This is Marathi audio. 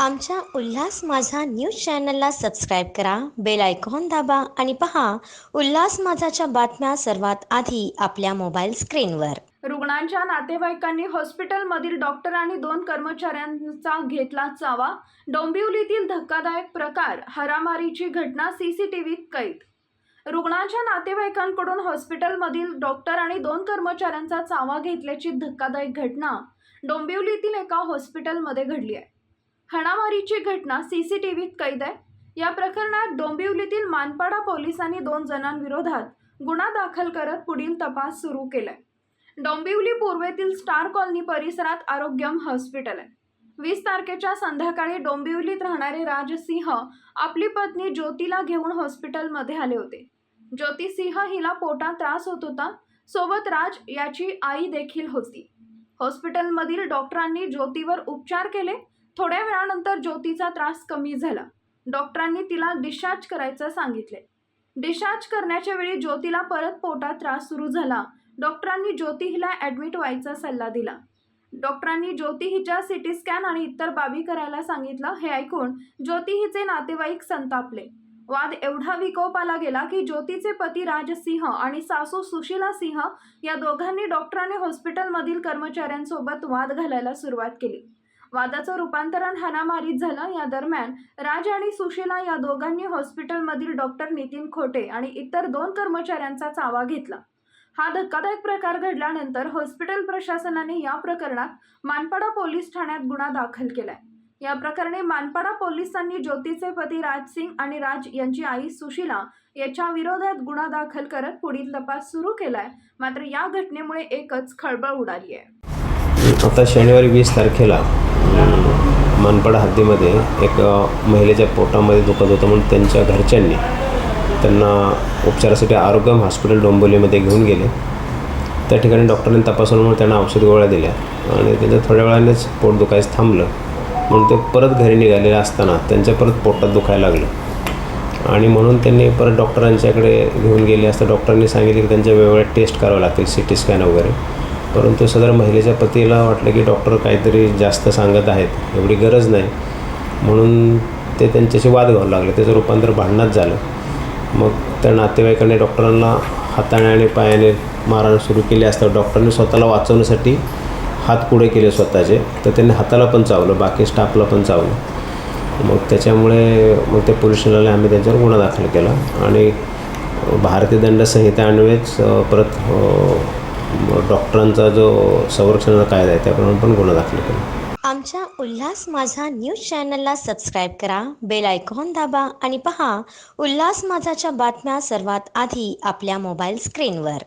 आमच्या उल्हास माझा न्यूज चॅनलला सबस्क्राईब करा बेल आयकॉन दाबा आणि पहा उल्हास माझाच्या बातम्या सर्वात आधी आपल्या मोबाईल स्क्रीनवर. रुग्णांच्या नातेवाईकांनी हॉस्पिटलमधील डॉक्टर आणि दोन कर्मचाऱ्यांचा घेतला चावा. डोंबिवलीतील धक्कादायक प्रकार हरामारीची घटना सीसीटीव्हीत कैद. रुग्णांच्या नातेवाईकांकडून हॉस्पिटलमधील डॉक्टर आणि दोन कर्मचाऱ्यांचा चावा घेतल्याची धक्कादायक घटना डोंबिवलीतील एका हॉस्पिटलमध्ये घडली आहे. हाणामारीची घटना सीसीटीव्हीत कैद आहे. या प्रकरणात डोंबिवलीतील मानपाडा पोलिसांनी दोन जणांविरोधात गुन्हा दाखल करत पुढील तपास सुरू केलाय. डोंबिवली पूर्वेतील स्टार कॉलनी परिसरात आरोग्यम हॉस्पिटल आहे. वीस तारखेच्या संध्याकाळी डोंबिवलीत राहणारे राजसिंह आपली पत्नी ज्योतीला घेऊन हॉस्पिटलमध्ये आले होते. ज्योती सिंह हिला पोटात त्रास होत होता. सोबत राज याची आई देखील होती. हॉस्पिटलमधील डॉक्टरांनी ज्योतीवर उपचार केले. थोड्या वेळानंतर ज्योतीचा त्रास कमी झाला. डॉक्टरांनी तिला डिस्चार्ज करायचं सांगितले. डिस्चार्ज करण्याच्या वेळी ज्योतीला परत पोटात त्रास सुरू झाला. डॉक्टरांनी ज्योती हिला ॲडमिट व्हायचा सल्ला दिला. डॉक्टरांनी ज्योती हिच्या सिटी स्कॅन आणि इतर बाबी करायला सांगितलं. हे ऐकून ज्योती हिचे नातेवाईक संतापले. वाद एवढा विकोपाला गेला की ज्योतीचे पती राजसिंह आणि सासू सुशीला सिंह या दोघांनी डॉक्टरांनी हॉस्पिटलमधील कर्मचाऱ्यांसोबत वाद घालायला सुरुवात केली. वादाचं रूपांतरण हाणामारीत झालं. या दरम्यान राज आणि सुशीला या दोघांनी हॉस्पिटलमधील डॉक्टर नितीन खोटे आणि इतर दोन कर्मचाऱ्यांचा चावा घेतला. हा धक्कादायक प्रकार घडल्यानंतर हॉस्पिटल प्रशासनाने या प्रकरणात मानपाडा पोलीस ठाण्यात गुन्हा दाखल केलाय. या प्रकरणी मानपाडा पोलिसांनी ज्योतीचे पती राज सिंग आणि राज यांची आई सुशीला याच्या विरोधात गुन्हा दाखल करत पुढील तपास सुरू केलाय. मात्र या घटनेमुळे एकच खळबळ उडाली आहे. आता शनिवारी वीस तारखेला मनपाड हद्दीमध्ये एक महिलेच्या पोटामध्ये दुखत होतं म्हणून त्यांच्या घरच्यांनी त्यांना उपचारासाठी आरोग्यम हॉस्पिटल डोंबिवलीमध्ये घेऊन गेले. त्या ठिकाणी डॉक्टरांनी तपासल्यामुळे त्यांना औषध गोळ्या दिल्या आणि त्यांच्या थोड्या वेळानेच पोट दुखायचं थांबलं. म्हणून ते परत घरी निघालेले असताना त्यांच्या परत पोटात दुखायला लागलं. आणि म्हणून त्यांनी परत डॉक्टरांच्याकडे घेऊन गेले असता डॉक्टरांनी सांगितले की त्यांच्या वेगवेगळ्या टेस्ट करावं लागतील सी टी स्कॅन वगैरे. परंतु सदर महिलेच्या पतीला वाटलं की डॉक्टर काहीतरी जास्त सांगत आहेत एवढी गरज नाही. म्हणून ते त्यांच्याशी वाद घालू लागले. त्याचं रूपांतर भांडणात झालं. मग त्या नातेवाईकांनी डॉक्टरांना हाताने आणि पायाने मारण सुरू केली असता डॉक्टरांनी स्वतःला वाचवण्यासाठी हात पुढे केले स्वतःचे. तर त्यांनी हाताला पण चावलं बाकी स्टाफला पण चावलं. मग त्याच्यामुळे मग ते पोलीस स्टेशनला आम्ही त्यांच्यावर गुन्हा दाखल केला. आणि भारतीय दंड संहिता अन्वयेच परत डॉक्टरांचा जो संरक्षणाचा कायदा आहे त्याप्रमाणे पण गुन्हा दाखल केला. आमच्या उल्हास माझा न्यूज चॅनलला सबस्क्राईब करा बेल आयकॉन दाबा आणि पहा उल्हास माझाच्या बातम्या सर्वात आधी आपल्या मोबाईल स्क्रीनवर.